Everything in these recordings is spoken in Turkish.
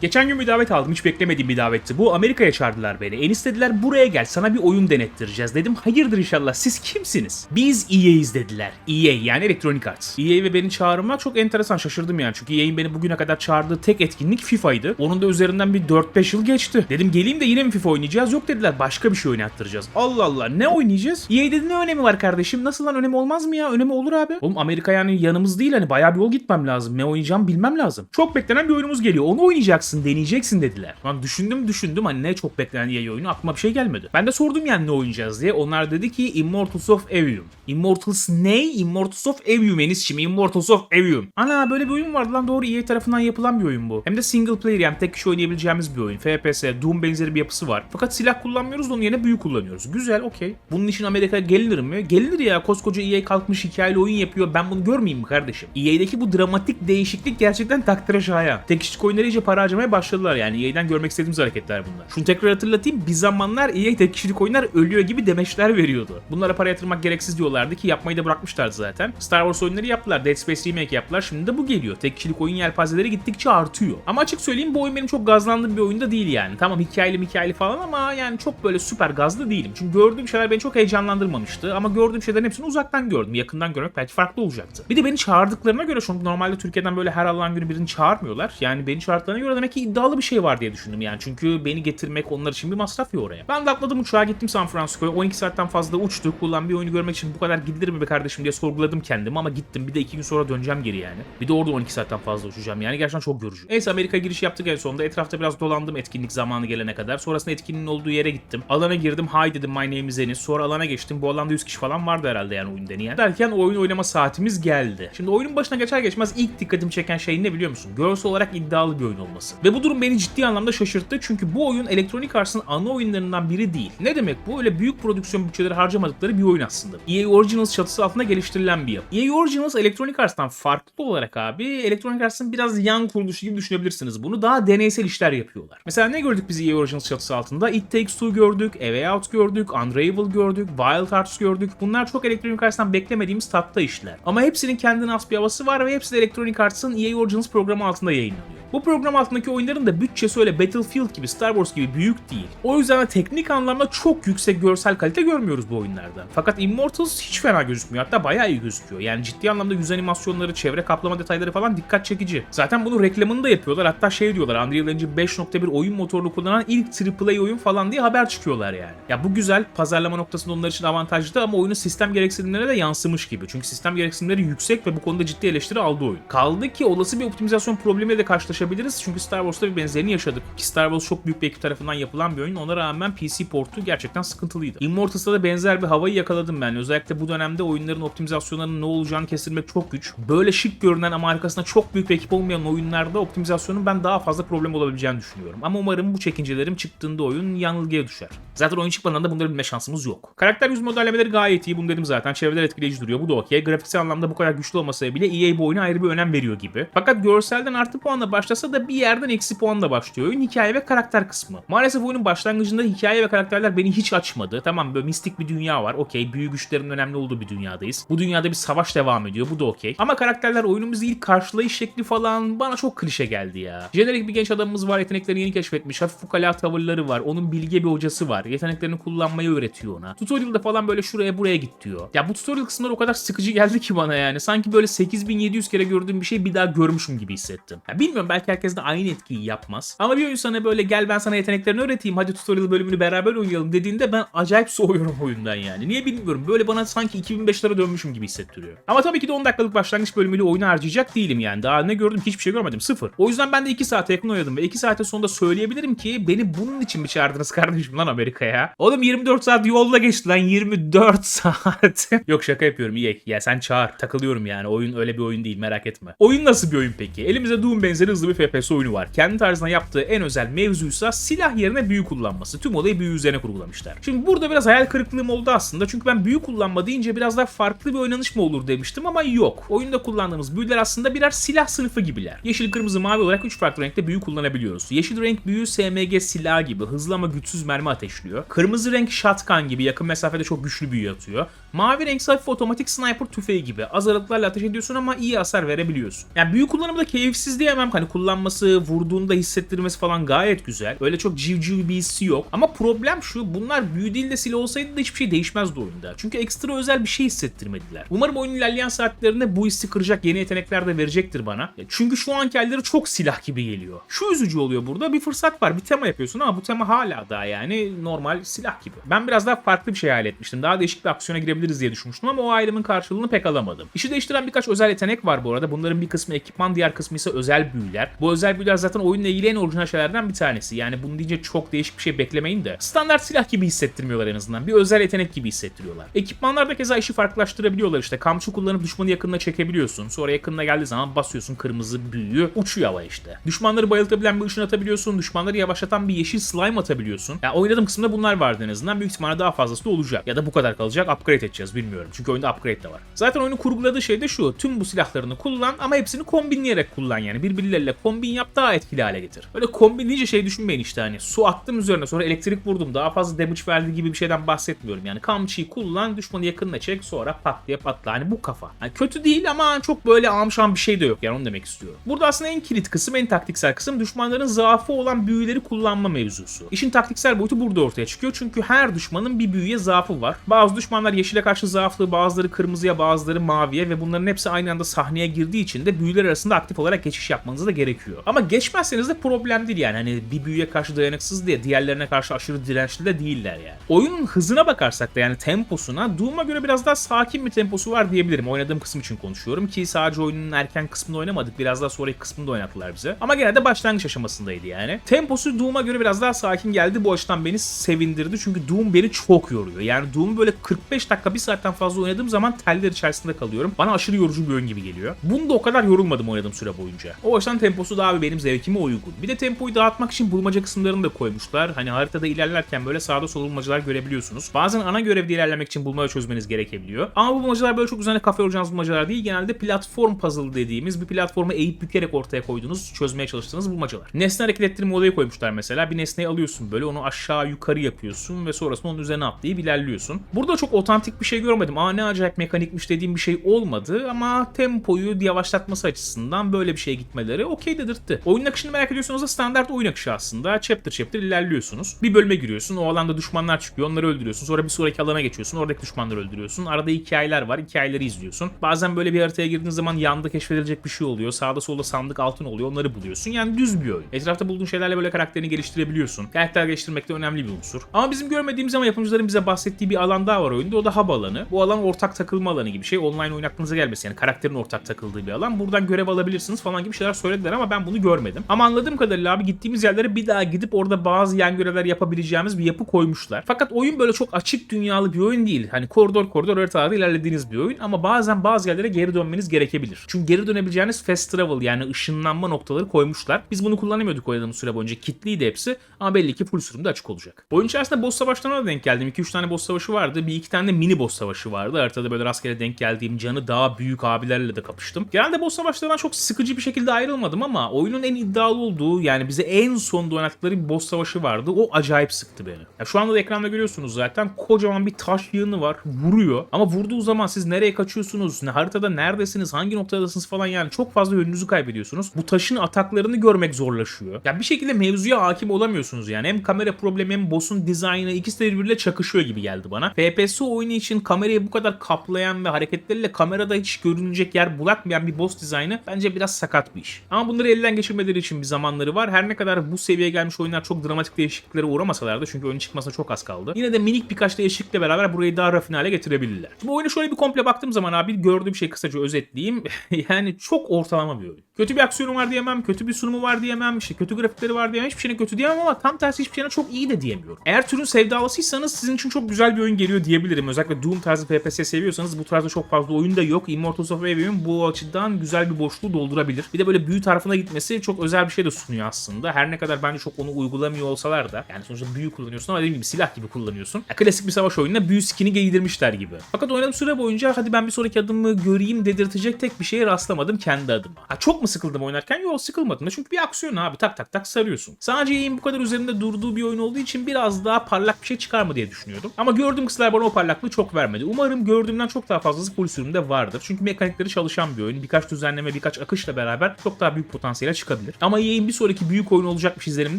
Geçen gün bir davet aldım. Hiç beklemediğim bir davetti. Bu Amerika'ya çağırdılar beni. En istediler buraya gel sana bir oyun denettireceğiz. Dedim hayırdır inşallah siz kimsiniz? Biz EA'yiz dediler. EA yani Electronic Arts. EA ve beni çağırma çok enteresan şaşırdım yani. Çünkü EA'in beni bugüne kadar çağırdığı tek etkinlik FIFA'ydı. Onun da üzerinden bir 4-5 yıl geçti. Dedim geleyim de yine mi FIFA oynayacağız? Yok dediler başka bir şey oynattıracağız. Allah Allah ne oynayacağız? EA dedi ne önemi var kardeşim? Nasıl lan önemi olmaz mı ya? Önemi olur abi. Oğlum Amerika yani yanımız değil hani bayağı bir yol gitmem lazım. Ne oynayacağım bilmem lazım. Çok beklenen bir oyunumuz geliyor. Onu oynayacaksın, deneyeceksin dediler. Lan düşündüm düşündüm hani ne çok beklenen EA oyunu aklıma bir şey gelmedi. Ben de sordum yani ne oynayacağız diye. Onlar dedi ki Immortals of Evium. Immortals ne? Immortals of Evium Enis'cim. Immortals of Evium. Ana böyle bir oyun vardı lan doğru EA tarafından yapılan bir oyun bu. Hem de single player yani tek kişi oynayabileceğimiz bir oyun. FPS, Doom benzeri bir yapısı var. Fakat silah kullanmıyoruz da onun yerine büyü kullanıyoruz. Güzel okey. Bunun için Amerika'ya gelinir mi? Gelinir ya koskoca EA kalkmış hikayeli oyun yapıyor. Ben bunu görmeyeyim mi kardeşim? EA'deki bu dramatik değişiklik gerçekten takdire şayan. Tek kişilik oyunları iyice para harcamaya başladılar yani. EA'den görmek istediğimiz hareketler bunlar. Şunu tekrar hatırlatayım. Bir zamanlar EA tek kişilik oyunlar ölüyor gibi demeçler veriyordu. Bunlara para yatırmak gereksiz diyorlardı ki yapmayı da bırakmışlardı zaten. Star Wars oyunları yaptılar. Dead Space Remake yaptılar. Şimdi de bu geliyor. Tek kişilik oyun yelpazeleri gittikçe artıyor. Ama açık söyleyeyim bu oyun benim çok gazlandığım bir oyunda değil yani. Tamam hikayeli hikayeli falan ama yani çok böyle süper gazlı değilim. Çünkü gördüğüm şeyler beni çok heyecanlandırmamıştı. Ama gördüğüm şeylerin hepsini uzaktan gördüm. Yakından görmek belki farklı olacaktı. Bir de beni çağırdıklarına göre çünkü normalde Türkiye'den böyle her Allah'ın günü birini çağırmıyorlar. Yani beni çağırdıklarına göre demek ki iddialı bir şey var diye düşündüm yani. Çünkü beni getirmek onlar için bir masraf ya oraya. Ben de atladım uçağa gittim San Francisco'ya. 12 saatten fazla uçtuk. Ulan bir oyunu görmek için bu kadar gidilir mi be kardeşim diye sorguladım kendimi ama gittim. Bir de 2 gün sonra döneceğim geri yani. Bir de orada 12 saatten fazla uçacağım yani. Gerçekten çok yorucu. Neyse Amerika giriş yaptık en sonunda. Etrafta biraz dolandım etkinlik zamanı gelene kadar. Sonrasında etkinliğin olduğu yere gittim. Alana girdim. Hi dedim my name is Enis. Sonra alana geçtim. Bu alanda 100 kişi falan vardı herhalde yani oyun deneyen. Derken oyun oynama saatimiz geldi. Şimdi oyunun başına geçer geçmez ilk dikkatimi çeken şey ne biliyor musun? Görsel olarak iddialı bir oyun olması. Ve bu durum beni ciddi anlamda şaşırttı. Çünkü bu oyun Electronic Arts'ın ana oyunlarından biri değil. Ne demek bu? Öyle büyük prodüksiyon bütçeleri harcamadıkları bir oyun aslında. EA Originals çatısı altında geliştirilen bir yapı. EA Originals Electronic Arts'tan farklı olarak abi Electronic Arts'ın biraz yan kuruluşu gibi düşünebilirsiniz bunu. Daha deneysel işler yapıyorlar. Mesela ne gördük biz EA Originals çatısı altında? It Takes Two gördük, A Way Out gördük, Unravel gördük, Wild Hearts gördük. Bunlar çok Electronic Arts'tan beklemediğimiz tatta işler. Ama hepsinin kendine has bir havası var ve hepsi de Electronic Arts'ın EA Originals programı altında yayınlanıyor. Bu program altındaki oyunların da bütçesi öyle Battlefield gibi, Star Wars gibi büyük değil. O yüzden de teknik anlamda çok yüksek görsel kalite görmüyoruz bu oyunlarda. Fakat Immortals hiç fena gözükmüyor. Hatta bayağı iyi gözüküyor. Yani ciddi anlamda yüz animasyonları, çevre kaplama detayları falan dikkat çekici. Zaten bunu reklamını da yapıyorlar. Hatta şey diyorlar Unreal Engine 5.1 oyun motorunu kullanan ilk AAA oyun falan diye haber çıkıyorlar yani. Ya bu güzel. Pazarlama noktasında onlar için avantajlı ama oyunun sistem gereksinimlerine de yansımış gibi. Çünkü sistem gereksinimleri yüksek ve bu konuda ciddi eleştiri aldı oyun. Kaldı ki olası bir optimizasyon problemiyle de karşılaşabiliriz. Çünkü Star Wars'ta bir benzerini yaşadık. Ki Star Wars çok büyük bir ekip tarafından yapılan bir oyun. Ona rağmen PC portu gerçekten sıkıntılıydı. Immortals'ta da benzer bir havayı yakaladım ben. Özellikle bu dönemde oyunların optimizasyonlarının ne olacağını kestirmek çok güç. Böyle şık görünen ama arkasında çok büyük bir ekip olmayan oyunlarda optimizasyonun ben daha fazla problem olabileceğini düşünüyorum. Ama umarım bu çekincelerim çıktığında oyun yanılgıya düşer. Zaten oyun çıkmadan da bunları bilme şansımız yok. Karakter yüz modellemeleri gayet iyi. Bunu dedim zaten. Çevreler etkileyici duruyor. Bu da okey. Grafiksel anlamda bu kadar güçlü olmasa bile EA bu oyuna ayrı bir önem veriyor gibi. Fakat görselden artı puanla başlasa da bir yerden eksi puanla başlıyor oyun. Hikaye ve karakter kısmı. Maalesef oyunun başlangıcında hikaye ve karakterler beni hiç açmadı. Tamam böyle mistik bir dünya var. Okey. Büyü güçlerin önemli olduğu bir dünyadayız. Bu dünyada bir savaş devam ediyor. Bu da okey. Ama karakterler oyunumuzu ilk karşılayış şekli falan bana çok klişe geldi ya. Jenerik bir genç adamımız var. Yeteneklerini yeni keşfetmiş. Hafif ukala tavırları var. Onun bilge bir hocası var. Yeteneklerini kullanmayı öğretiyor ona. Tutorial'da falan böyle şuraya buraya git diyor. Ya bu tutorial kısımları o kadar sıkıcı geldi ki bana yani. Sanki böyle 8700 kere gördüğüm bir şey bir daha görmüşüm gibi hissettim. Ya bilmiyorum belki herkes de aynı etkiyi yapmaz. Ama bir oyun sana böyle gel ben sana yeteneklerini öğreteyim hadi tutorial bölümünü beraber oynayalım dediğinde ben acayip soğuyorum oyundan yani. Niye bilmiyorum. Böyle bana sanki 2005'lere dönmüşüm gibi hissettiriyor. Ama tabii ki de 10 dakikalık başlangıç bölümüyle oyunu harcayacak değilim yani. Daha ne gördüm hiçbir şey görmedim. Sıfır. O yüzden ben de 2 saate yakın oynadım ve 2 saate sonunda söyleyebilirim ki beni bunun için mi çağırdınız kardeşim lan Amerika'ya? Oğlum 24 saat yolda geçti lan 24 saat. Yok şaka yapıyorum iyi. Ya sen çağır. Takılıyorum yani. Oyun öyle bir oyun değil merak etme. Oyun nasıl bir oyun peki? Elimizde Doom benzeri hızlı bir FPS oyunu var. Kendi tarzına yaptığı en özel mevzuysa silah yerine büyü kullanması. Tüm olayı büyü üzerine kurgulamışlar. Şimdi burada biraz hayal kırıklığım oldu aslında. Çünkü ben büyü kullanma deyince biraz daha farklı bir oynanış mı olur demiştim ama yok. Oyunda kullandığımız büyüler aslında birer silah sınıfı gibiler. Yeşil, kırmızı, mavi olarak 3 farklı renkte büyü kullanabiliyoruz. Yeşil renk büyü SMG silahı gibi hızlı ama güçsüz mermi ateşliyor. Kırmızı renk shotgun gibi yakın mesafede çok güçlü büyü atıyor. Mavi renk hafif otomatik sniper tüfeği gibi. Az aralıklarla ateş ediyorsun ama iyi hasar verebiliyorsun. Yani büyü kullanımı da keyifsiz diyemem. Hani kullanması, vurduğunda hissettirmesi falan gayet güzel. Öyle çok civciv bir hissi yok. Ama problem şu bunlar büyü değil de silah olsaydı da hiçbir şey değişmezdi oyunda. Çünkü ekstra özel bir şey hissettirmediler. Umarım oyunun ilerleyen saatlerinde bu hissi kıracak yeni yetenekler de verecektir bana. Ya Çünkü şu anki halleri çok silah gibi geliyor. Şu üzücü oluyor burada bir fırsat var bir tema yapıyorsun ama bu tema hala daha yani normal silah gibi. Ben biraz daha farklı bir şey hayal etmiştim. Daha değişik bir aksiyona girebiliriz diye düşünmüştüm ama o ayrımın karşılığını pek alamadım. İşi değiştiren birkaç özel yetenek var bu arada. Bunların bir kısmı ekipman diğer kısmı ise özel büyüler. Bu özel büyüler zaten oyunla ilgili en orijinal şeylerden bir tanesi. Yani bunu deyince çok değişik bir şey beklemeyin de. Standart silah gibi hissettirmiyorlar en azından. Bir özel yetenek gibi hissettiriyorlar. Ekipmanlarda keza işi farklılaştırabiliyorlar işte. Kamçı kullanıp düşmanı yakınına çekebiliyorsun. Sonra yakınına geldiği zaman basıyorsun kırmızı büyüğü uçuyor hava işte. Düşmanları bayıltabilen bir ışın atabiliyorsun. Düşmanları yavaşlatan bir yeşil slime atabiliyorsun. Ya oynadığım kısımda bunlar vardı en azından. Büyük ihtimalle daha fazlası da olacak. Ya da bu kadar kalacak. Upgrade edeceğiz bilmiyorum. Çünkü oyunda upgrade de var. Zaten oyunu kurguladığı şey de şu. Tüm bu silahlarını kullan ama hepsini kombinleyerek kullan yani. Birbirleriyle kombin yap daha etkili hale getir. Öyle kombinleyince şey düşünmeyin işte hani su attım üzerine sonra elektrik vurdum daha fazla damage verdi gibi bir şeyden bahsetmiyorum. Yani kamçıyı kullan düşmanı yakınına çek sonra pat diye patla. Hani bu kafa. Hani kötü değil ama çok böyle amşan bir şey de yok yani onu demek istiyorum. Burada aslında en kilit kısım en taktiksel kısım düşmanların zaafı olan büyüleri kullanma mevzusu. İşin taktiksel boyutu burada ortaya çıkıyor çünkü her düşmanın bir büyüye zaafı var. Bazı düşmanlar yeşile karşı zaaflı bazıları kırmızıya bazıları maviye ve bunların hepsi aynı anda sahneye girdiği için de büyüler arasında aktif olarak geçiş yapmanız da gerekiyor. Ama geçmezseniz de problem değil yani. Hani bir büyüye karşı dayanıksız diye diğerlerine karşı aşırı dirençli de değiller yani. Oyunun hızına bakarsak da yani temposuna Doom'a göre biraz daha sakin bir temposu var diyebilirim. Oynadığım kısım için konuşuyorum ki sadece oyunun erken kısmında oynamadık. Biraz daha sonraki kısmında oynattılar bize. Ama gene de başlangıç aşamasındaydı yani. Temposu Doom'a göre biraz daha sakin geldi. Bu açıdan beni sevindirdi. Çünkü Doom beni çok yoruyor. Yani Doom böyle 45 dakika bir saatten fazla oynadığım zaman teller içerisinde kalıyorum. Bana aşırı yorucu bir oyun gibi geliyor. Bunda o kadar yorulmadım oynadığım süre boyunca. O açıdan temposu daha bir benim zevkime uygun. Bir de tempoyu dağıtmak için bulmaca kısımlarını da koymuşlar. Hani haritada ilerlerken böyle sağda solda bulmacalar görebiliyorsunuz. Bazen ana görevde ilerlemek için bulmaca çözmeniz gerekebiliyor. Ama bu bulmacalar böyle çok üzerine kafa yoracağınız bulmacalar değil. Genelde platform puzzle dediğimiz bir platformu eğip bükerek ortaya koyduğunuz, çözmeye çalıştığınız bulmacalar. Nesne hareket ettirme olayı koymuşlar mesela. Bir nesneyi alıyorsun böyle onu aşağı yukarı yapıyorsun ve sonrasında onun üzerine atlayıp ilerliyorsun. Burada çok otantik bir şey görmedim. Aa ne acayip mekanikmiş dediğim bir şey olmadı ama tempoyu yavaşlatması açısından böyle bir şeye gitmeleri okey dedirtti. Oyun akışını merak ediyorsanız da standart oyun akışı aslında. Chapter chapter ilerliyorsunuz. Bir bölüme giriyorsun. O alanda düşmanlar çıkıyor. Onları öldürüyorsun. Sonra bir sonraki alana geçiyorsun. Oradaki düşmanları öldürüyorsun. Arada hikayeler var. Hikayeleri izliyorsun. Bazen böyle bir haritaya girdiğin zaman yanda keşfedilecek bir şey oluyor. Sağda solda sandık altın oluyor. Onları buluyorsun. Yani düz bir oyun. Etrafta bulduğun şeylerle böyle karakterini geliştirebiliyorsun. Karakter geliştirmek de önemli bir unsur. Ama bizim görmediğimiz ama yapımcıların bize bahsettiği bir alan daha var oyunda. O da hub alanı. Bu alan ortak takılma alanı gibi şey. Online oyun aklınıza gelmesin. Yani karakterin ortak takıldığı bir alan. Buradan görev alabilirsiniz falan gibi şeyler söylediler ama ben bunu görmedim. Ama anladığım kadarıyla abi gittiğimiz yerlere bir daha gidip orada bazı yan görevler yapabileceğimiz bir yapı koymuşlar. Fakat oyun böyle çok açık dünyalı bir oyun değil. Hani koridor koridor haritalarda ilerlediğiniz bir oyun ama bazen bazı yerlere geri dönmeniz gerekebilir. Çünkü geri dönebileceğiniz fast travel yani ışınlanma noktaları koymuşlar. Biz bunu kullanamıyorduk oynadığımız süre boyunca. Kitliydi hepsi ama belli ki full sürümde açık olacak. Oyun içerisinde boss savaşlarına da denk geldim. 2-3 tane boss savaşı vardı. Bir iki tane de mini boss savaşı vardı. Haritada böyle rastgele denk geldiğim canı daha büyük abilerle de kapıştım. Genelde boss savaşlarından çok sıkıcı bir şekilde ayrılmadım ama oyunun en iddialı olduğu yani bize en sonda oynattıkları bir boss savaşı vardı. O acayip sıktı beni. Ya şu anda da ekranda görüyorsunuz zaten kocaman bir taş yığını var. Vuruyor. Ama vurduğu zaman siz nereye kaçıyorsunuz? Ne haritada neredesiniz? Hangi noktadasınız falan yani çok fazla yönünüzü kaybediyorsunuz. Bu taşın ataklarını görmek zorlaşıyor. Ya bir şekilde mevzuya hakim olamıyorsunuz yani. Hem kamera problemi hem boss'un dizaynı ikisi de birbiriyle çakışıyor gibi geldi bana. FPS oyunu için kamerayı bu kadar kaplayan ve hareketleriyle kamerada hiç görünecek yer bırakmayan bir boss dizaynı bence biraz sakat bir iş. Ama bunları elden geçirmeleri için bir zamanları var. Her ne kadar bu seviyeye gelmiş oyunlar çok dramatik değişikliklere uğramasalar da çünkü oyunun çıkmasına çok az kaldı. Yine de minik birkaç değişiklikle beraber burayı daha rafine hale getirebilirler. Bu oyunu şöyle bir komple baktığım zaman abi gördüğüm şey kısaca özetleyeyim. yani çok ortalama bir oyun. Kötü bir aksiyonu var diyemem, kötü bir sunumu var diyemem, işte kötü grafikleri var diyemem, hiçbir şeyine kötü diyemem ama tam tersi hiçbir şeyine çok iyi de diyemiyorum. Eğer türün sevdalısıysanız sizin için çok güzel bir oyun geliyor diyebilirim. Özellikle Doom tarzı FPS seviyorsanız bu tarzda çok fazla oyun da yok. Immortals of Aveum bu açıdan güzel bir boşluğu doldurabilir. Bir de böyle büyü tarafına gitmesi çok özel bir şey de sunuyor aslında. Her ne kadar bence çok onu uygulamıyor olsalar da yani sonuçta büyü kullanıyorsun ama dediğim gibi silah gibi kullanıyorsun. Ya, klasik bir savaş oyununa büyü skin'i giydirmişler gibi. Fakat oynadığım süre boyunca hadi ben bir sonraki adımı göreyim dedirtecek tek bir şeye rastlamadım kendi adıma. Ha, çok mu sıkıldım oynarken? Yok sıkılmadım da çünkü bir aksiyon abi tak tak tak sarıyorsun. Sadece yayın bu kadar üzerinde durduğu bir oyun olduğu için biraz daha parlak bir şey çıkar mı diye düşünüyordum. Ama gördüğüm kısımlar bana o parlaklığı çok vermedi. Umarım gördüğümden çok daha fazlası full sürümde vardır. Çünkü mekanikleri çalışan bir oyun. Birkaç düzenleme, birkaç akışla beraber çok daha büyük potansiyele çıkabilir. Ama EA'in bir sonraki büyük oyun olacakmış izlenimi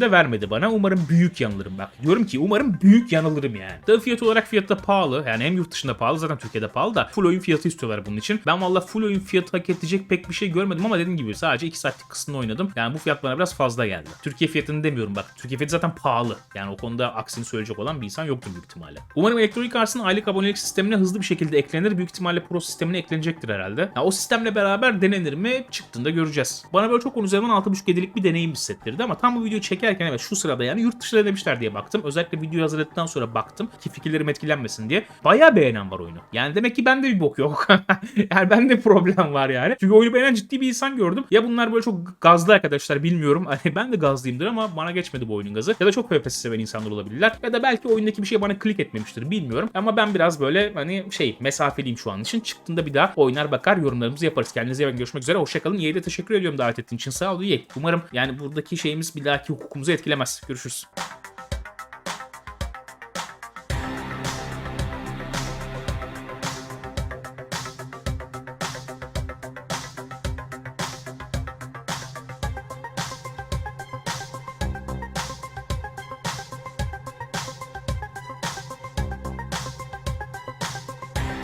de vermedi bana. Umarım büyük yanılırım bak. Diyorum ki umarım büyük yanılırım yani. Tabii fiyat olarak fiyatı da pahalı. Yani hem yurt dışında pahalı zaten Türkiye'de pahalı da full oyun fiyatı istiyorlar bunun için. Ben valla full oyun fiyatı hak edecek pek bir şey görmedim ama dediğim gibi sadece 2 saatlik kısmını oynadım. Yani bu fiyat bana biraz fazla geldi. Türkiye fiyatını demiyorum bak. Türkiye fiyatı zaten pahalı. Yani o konuda aksini söyleyecek olan bir insan yoktur büyük ihtimalle. Umarım Electronic Arts'ın aylık abonelik sistemine hızlı bir şekilde eklenir. Büyük ihtimalle Pro sistemine eklenecektir herhalde. Ya o sistemle beraber denenir mi? Çıktığında göreceğiz. Bana böyle çok 10 üzerinden 6.5-7'lik bir deneyim hissettirdi ama tam bu videoyu çekerken evet şu sırada yani yurt dışında demişler diye baktım. Özellikle videoyu hazırladıktan sonra baktım ki fikirlerim etkilenmesin diye. Bayağı beğenen var oyunu. Yani demek ki bende bir bok yok. yani bende problem var yani. Çünkü oyunu beğenen ciddi bir insan gördüm. Ya bunlar böyle çok gazlı arkadaşlar bilmiyorum. Hani ben de gazlıyımdır ama bana geçmedi bu oyunun gazı. Ya da çok FPS seven insanlar olabilirler. Ya da belki oyundaki bir şey bana klik etmemiştir bilmiyorum. Ama ben biraz böyle hani şey mesafeliyim şu an için. Çıktığında bir daha oynar bakar yorumlarımızı yaparız. Kendinize iyi bakın. Görüşmek üzere. Hoşçakalın. İyi de teşekkür ediyorum davet ettiğin için. Sağ ol. İyi. Umarım yani buradaki şeyimiz bir dahaki hukukumuzu etkilemez. Görüşürüz.